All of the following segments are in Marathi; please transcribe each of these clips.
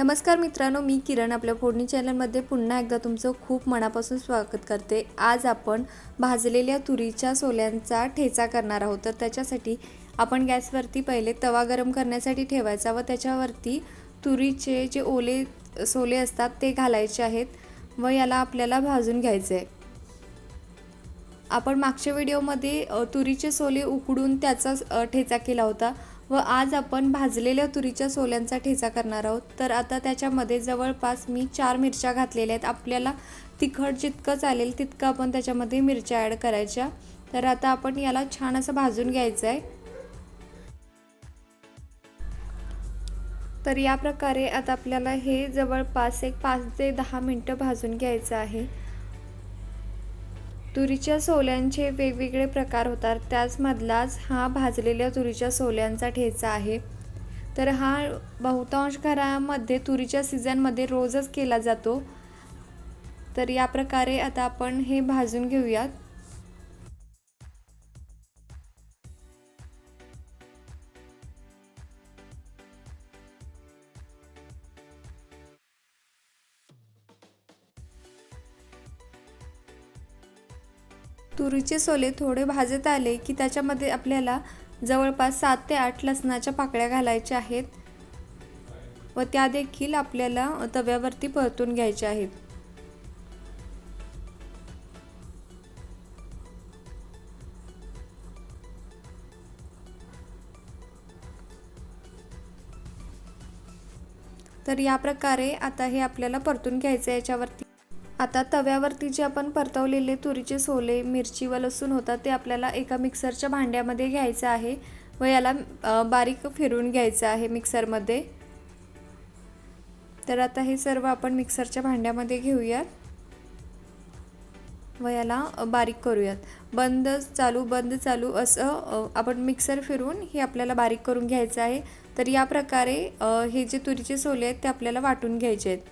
नमस्कार मित्रांनो मी किरण आपल्या फोडणी चॅनलमध्ये पुन्हा एकदा तुमचं खूप मनापासून स्वागत करते. आज आपण भाजलेल्या तुरीच्या सोल्यांचा ठेचा करणार आहोत. तर त्याच्यासाठी आपण गॅसवरती पहिले तवा गरम करण्यासाठी ठेवायचा व त्याच्यावरती तुरीचे जे ओले सोले असतात ते घालायचे आहेत व याला आपल्याला भाजून घ्यायचे आहे. आपण मागच्या व्हिडिओमध्ये तुरीचे सोले उकडून त्याचा ठेचा केला होता. व आज आपण भाजलेल्या तुरीच्या सोल्यांचा ठेचा करणार आहोत. तर आता त्याच्यामध्ये जवळपास मी चार मिरच्या घातलेल्या आहेत. आपल्याला तिखट जितकं चालेल तितकं आपण त्याच्यामध्ये मिरच्या ॲड करायच्या. तर आता आपण याला छान असं भाजून घ्यायचं आहे. तर या प्रकारे आता आपल्याला हे जवळपास एक पाच ते दहा मिनटं भाजून घ्यायचं आहे. तुरीच्या सोल्यांचे वेगवेगळे प्रकार होतात. त्याचमधलाच हा भाजलेल्या तुरीच्या सोल्यांचा ठेचा आहे. तर हा बहुतांश घरामध्ये तुरीच्या सीझनमध्ये रोजच केला जातो. तर या प्रकारे आता आपण हे भाजून घेऊयात. तुरीचे सोले थोडे भाजत आले की त्याच्यामध्ये आपल्याला जवळपास सात ते आठ लसणाच्या पाकळ्या घालायच्या आहेत व त्या देखील आपल्याला तव्यावरती परतून घ्यायच्या आहेत. तर या प्रकारे आता हे आपल्याला परतून घ्यायचं याच्यावरती. आता तव्यावरती जे आपण परतवलेले तुरीचे सोले मिरची व लसूण होतात ते आपल्याला एका मिक्सरच्या भांड्यामध्ये घ्यायचं आहे व याला बारीक फिरून घ्यायचं आहे मिक्सरमध्ये. तर आता हे सर्व आपण मिक्सरच्या भांड्यामध्ये घेऊयात व याला बारीक करूयात. बंद चालू बंद चालू असं आपण मिक्सर फिरून हे आपल्याला बारीक करून घ्यायचं आहे. तर या प्रकारे हे जे तुरीचे सोले आहेत ते आपल्याला वाटून घ्यायचे आहेत.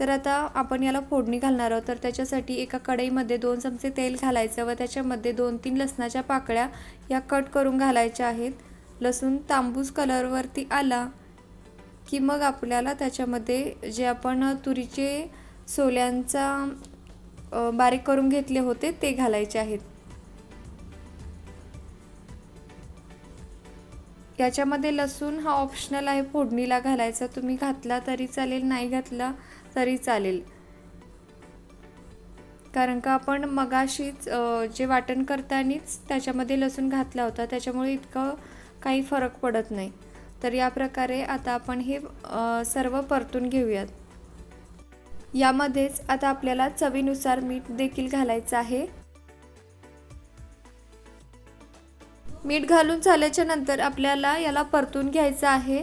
तर आता आपण याला फोडणी घालणार आहोत. तर त्याच्यासाठी एका कढईमध्ये दोन चमचे तेल घालायचं व त्याच्यामध्ये दोन तीन लसणाच्या पाकळ्या या कट करून घालायच्या आहेत. लसूण तांबूस कलरवरती आला की मग आपल्याला त्याच्यामध्ये जे आपण तुरीचे सोल्यांचा बारीक करून घेतले होते ते घालायचे आहेत. याच्यामध्ये लसूण हा ऑप्शनल आहे. फोडणीला घालायचा. तुम्ही घातला तरी चालेल नाही घातला तरी चालेल. कारण का आपण मगाशीच जे वाटण करतानीच त्याच्यामध्ये लसूण घातला होता. त्याच्यामुळे इतकं काही फरक पडत नाही. तर या प्रकारे आता आपण हे सर्व परतून घेऊयात. यामध्येच आता आपल्याला चवीनुसार मीठ देखील घालायचं आहे. मीठ घालून झाल्याच्यानंतर आपल्याला याला परतून घ्यायचं आहे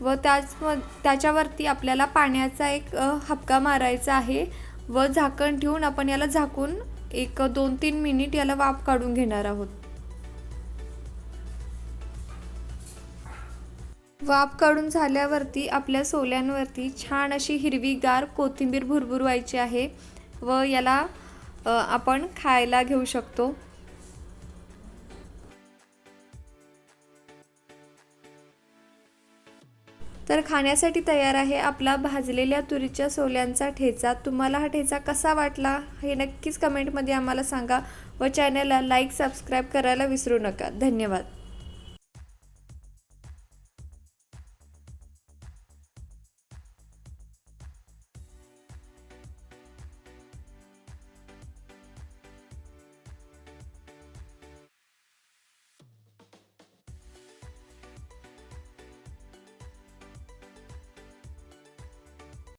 व त्याच त्याच्यावरती आपल्याला पाण्याचा एक हपका मारायचा आहे व झाकण ठेवून आपण याला झाकून एक दोन तीन मिनिट याला वाफ काढून घेणार आहोत. वाफ काढून झाल्यावरती आपल्या सोल्यांवरती छान अशी हिरवीगार कोथिंबीर भुरभुरवायची आहे व याला आपण खायला घेऊ शकतो. तर खाण्यासाठी तयार आहे आपला भाजलेल्या तुरीच्या सोल्यांचा ठेचा. तुम्हाला हा ठेचा कसा वाटला हे नक्कीच कमेंटमध्ये आम्हाला सांगा व चॅनलला लाईक सबस्क्राईब करायला विसरू नका. धन्यवाद.